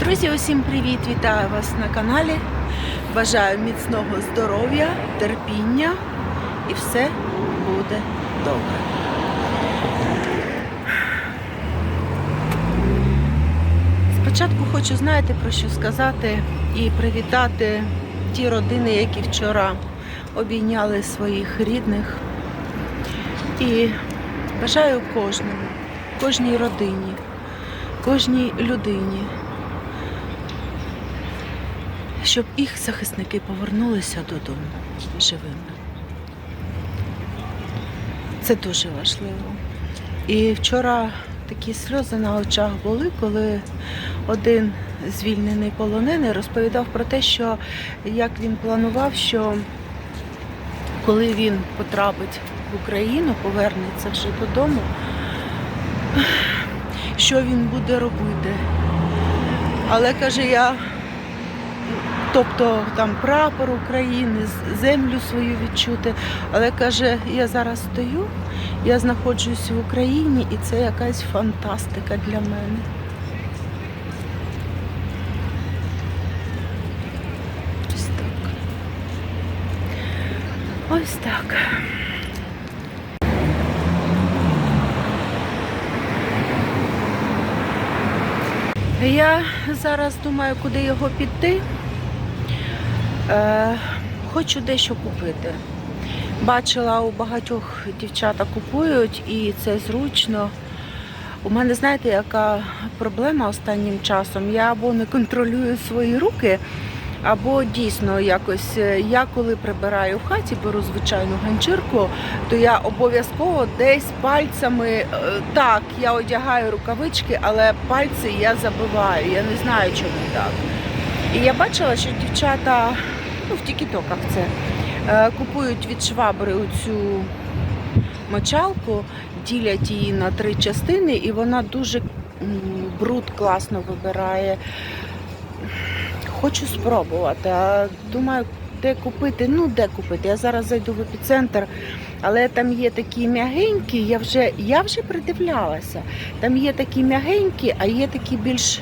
Друзі, усім привіт! Вітаю вас на каналі. Бажаю міцного здоров'я, терпіння і все буде добре. Спочатку хочу, знаєте, про що сказати і привітати ті родини, які вчора обійняли своїх рідних. І бажаю кожному, кожній родині, кожній людині, щоб їх захисники повернулися додому живими. Це дуже важливо. І вчора такі сльози на очах були, коли один звільнений полонений розповідав про те, що як він планував, що коли він потрапить Україну, повернеться вже додому, що він буде робити. Але каже, я, тобто там прапор України, землю свою відчути. Але каже, я зараз стою, я знаходжусь в Україні, і це якась фантастика для мене. Ось так. Ось так. Я зараз думаю, куди його піти. Е, хочу дещо купити. Бачила, у багатьох дівчата купують і це зручно. У мене, знаєте, яка проблема останнім часом? Я або не контролюю свої руки, або дійсно якось е, я коли прибираю в хаті, беру звичайну ганчірку, то я обов'язково десь пальцями е, так, я одягаю рукавички, але пальці я забиваю. Я не знаю, чому так. І я бачила, що дівчата, ну в тікітоках це, е, купують від швабри оцю мочалку, ділять її на три частини, і вона дуже бруд класно вибирає. Хочу спробувати. А думаю, де купити? Ну, де купити? Я зараз зайду в епіцентр, але там є такі м'ягенькі, я вже, я вже придивлялася. Там є такі м'ягенькі, а є такі більш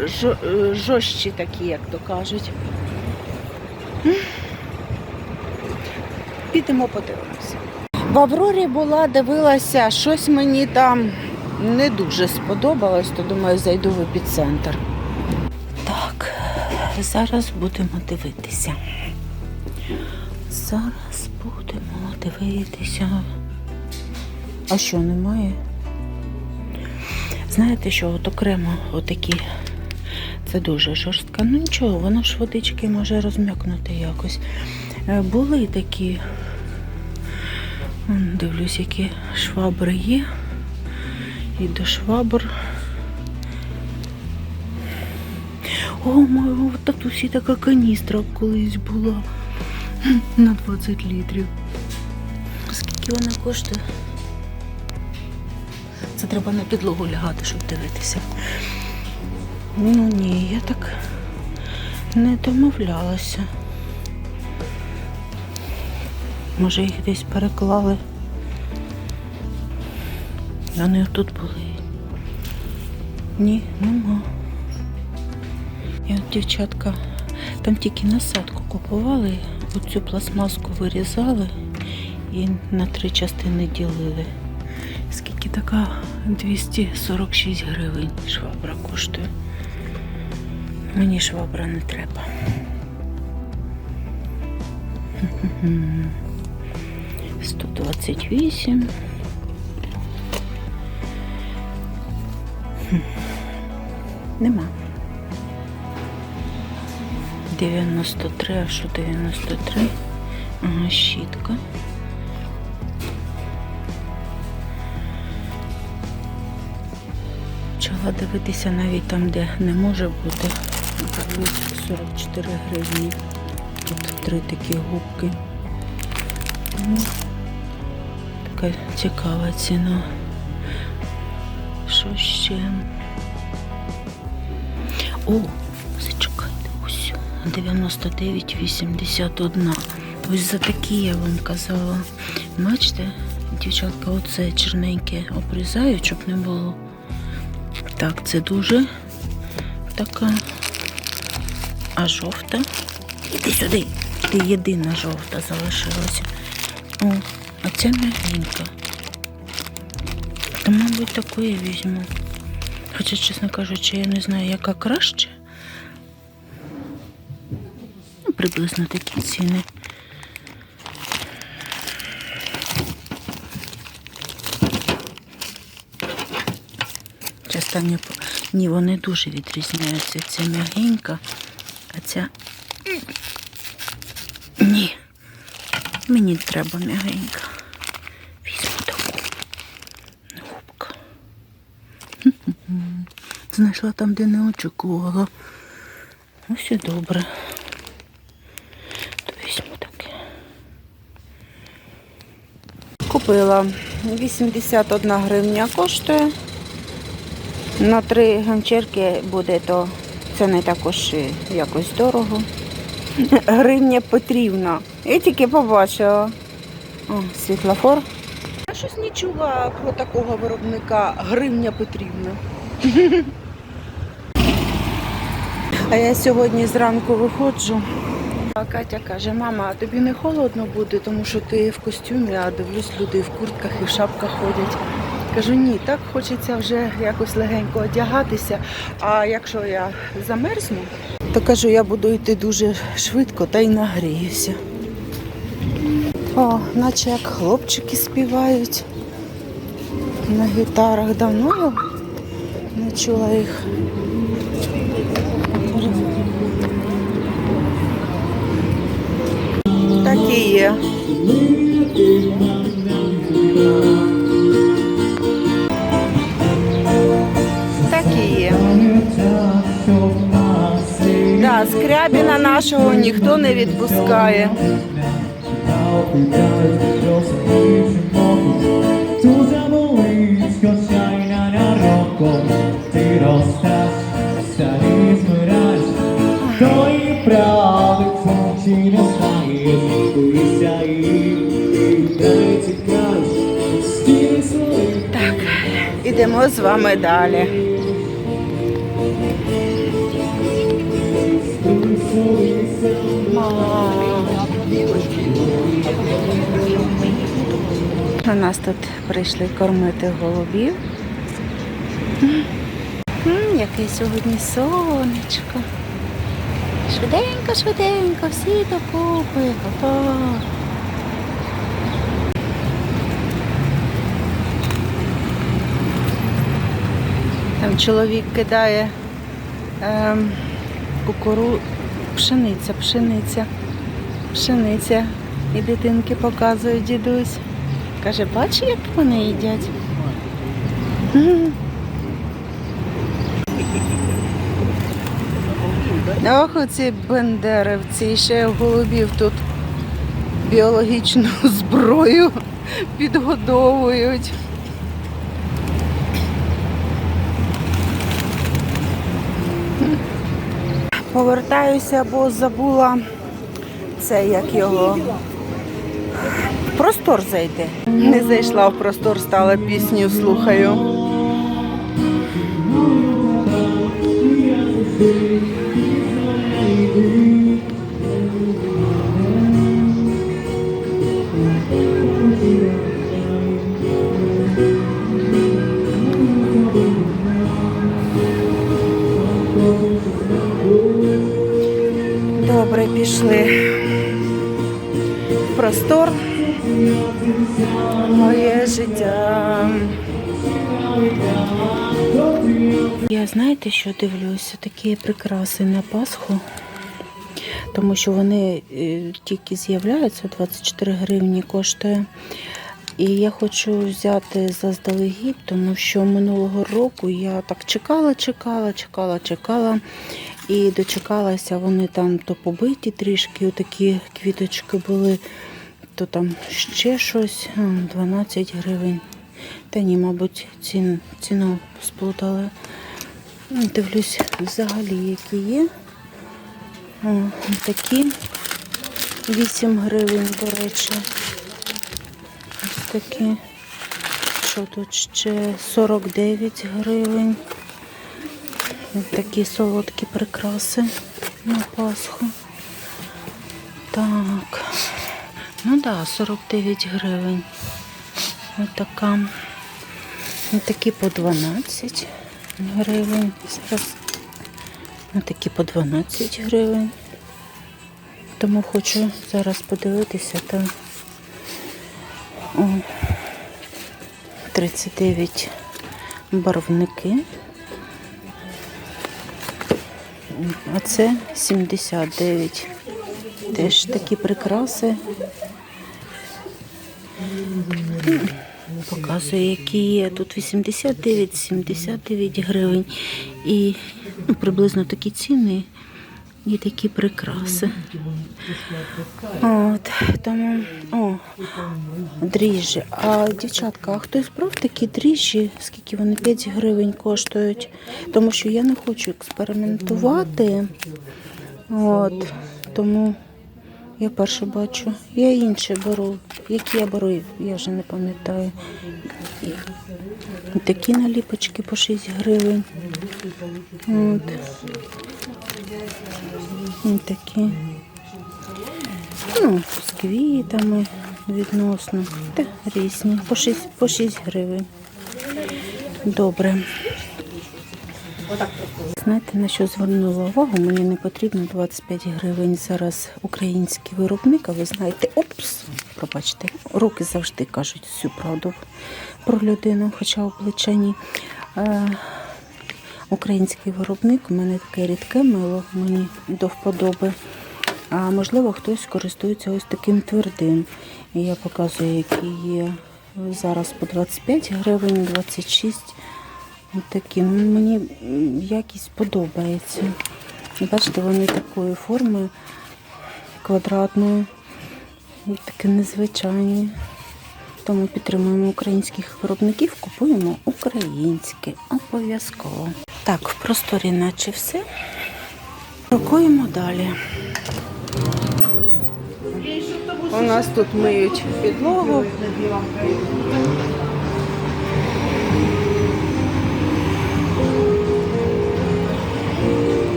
е, такі, як то кажуть. Підемо подивимося. В Аврорі була, дивилася, щось мені там не дуже сподобалось, то думаю, зайду в епіцентр. Так, зараз будемо дивитися. Зараз будемо дивитися. А що, немає? Знаєте, що от окремо отакі, це дуже жорстка. Ну нічого, воно ж водички може розм'якнути якось. Е, Були такі, дивлюсь, які швабри є. І до швабр. О, моя в татусі така каністра колись була на 20 літрів. Скільки вона коштує? Це треба на підлогу лягати, щоб дивитися. Ну ні, я так не домовлялася. Може їх десь переклали. Вони тут були. Ні, нема. І от дівчатка там тільки насадку купували, оцю пластмаску вирізали і на три частини ділили. Скільки така 246 гривень швабра коштує. Мені швабра не треба. 128. Хм. Нема. 93, а що 93? Ага, щітка. Почала дивитися навіть там, де не може бути. Ось 44 гривні. Тут три такі губки. Ну, Така цікава ціна. Що ще? О, 99,81. Ось за такі я вам казала. Бачите, Дівчатка, оце чорненьке обрізаю, щоб не було. Так, це дуже така. А жовта. Іди сюди. Ти єдина жовта залишилася. О, а ця м'ягенька. То, мабуть, таку я візьму. Хоча, чесно кажучи, я не знаю, яка краще. Приблизно такі ціни. Частання ні, вони дуже відрізняються. Ця м'ягенька, а ця. Ні. Мені треба м'ягенька. Візьму таку. Губка. Знайшла там, де не очікувала. Ось і добре. То візьму таке. Купила 81 гривня коштує. На три ганчірки буде, то це не також якось дорого. Гривня потрібна. Я тільки побачила. О, світлофор. Я щось не чула про такого виробника гривня потрібна. А я сьогодні зранку виходжу. А Катя каже, мама, а тобі не холодно буде, тому що ти в костюмі, а дивлюсь, люди в куртках і в шапках ходять. Кажу, ні, так хочеться вже якось легенько одягатися. А якщо я замерзну, то кажу, я буду йти дуже швидко та й нагріюся. О, наче як хлопчики співають на гітарах. Давно не чула їх. Так і є. Так є. Да, скрябіна нашого ніхто не відпускає. Amoriscos ідемо з вами далі. У нас тут прийшли кормити голубів. Яке сьогодні сонечко. Швиденько, швиденько, всі докупи. Ого. Там чоловік кидає ем, кукуру, пшениця, пшениця, пшениця. І дитинки показує дідусь. Каже, бачиш, як вони їдять. Ох, оці бендерівці, ще голубів тут біологічну зброю підгодовують. Повертаюся, бо забула це як його. В простор зайти. Не зайшла в простор, стала пісню слухаю. Простор. Моє життя. Я знаєте, що дивлюся? Такі прикраси на Пасху. Тому що вони е, тільки з'являються, 24 гривні коштує. І я хочу взяти заздалегідь, тому що минулого року я так чекала, чекала, чекала, чекала. І дочекалася, вони там то побиті трішки, такі квіточки були, то там ще щось, 12 гривень. Та ні, мабуть, цін, ціну сплутали. Ну, Дивлюсь взагалі, які є. О, такі 8 гривень, до речі. Ось такі. Що тут ще 49 гривень. Ось такі солодкі прикраси на Пасху. Так. Ну так, да, 49 гривень. Ось така. Ось такі по 12 гривень. Зараз ось такі по 12 гривень. Тому хочу зараз подивитися там. О, 39 барвники. А це 79. Теж такі прикраси. М, Показує, які є. Тут 89, 79 гривень. І ну, приблизно такі ціни і такі прикраси. От, тому, о, дріжджі. А дівчатка, а хтось брав такі дріжджі, скільки вони 5 гривень коштують? Тому що я не хочу експериментувати. От, тому я перше бачу. Я інші беру. Які я беру, я вже не пам'ятаю. Такі наліпочки по 6 гривень. От. Такі. Ну, з квітами відносно. Та різні. По 6, по 6 гривень. Добре. Знаєте, на що звернула увагу? Мені не потрібно 25 гривень зараз український виробник, а ви знаєте, опс, пробачте, руки завжди кажуть всю правду про людину, хоча обличчя ні. Е, Український виробник, у мене таке рідке мило, мені до вподоби. А можливо, хтось користується ось таким твердим. Я показую, які є зараз по 25 гривень, 26 Ось такі. Ну, мені якість подобається. Бачите, вони такої форми квадратної. Такі незвичайні. Тому підтримуємо українських виробників, купуємо українське. Обов'язково. Так, в просторі наче все. Крокуємо далі. У нас тут миють підлогу.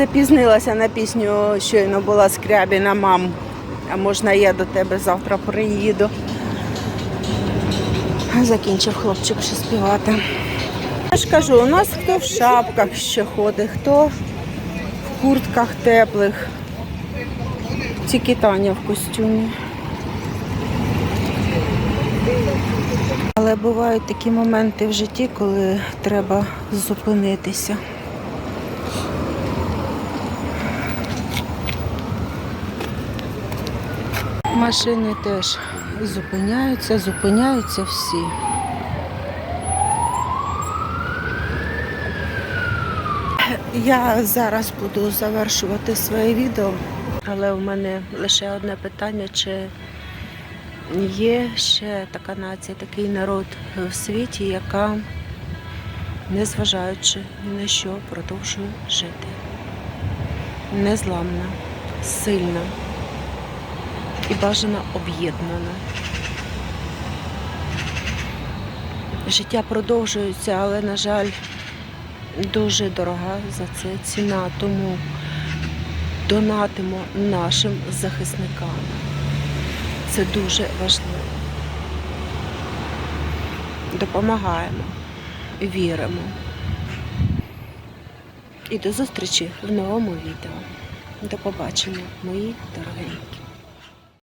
Запізнилася на пісню, щойно була скрябіна мам. А можна я до тебе завтра приїду. Закінчив хлопчик ще співати. Я ж кажу, у нас хто в шапках ще ходить, хто в куртках теплих. Тільки Таня в костюмі. Але бувають такі моменти в житті, коли треба зупинитися. Машини теж зупиняються, зупиняються всі. Я зараз буду завершувати своє відео, але у мене лише одне питання: чи є ще така нація, такий народ в світі, яка, незважаючи ні на що, продовжує жити. Незламна, сильна і бажано об'єднана. Життя продовжується, але, на жаль, дуже дорога за це ціна, тому донатимо нашим захисникам. Це дуже важливо. Допомагаємо, віримо. І до зустрічі в новому відео. До побачення, мої дорогенькі.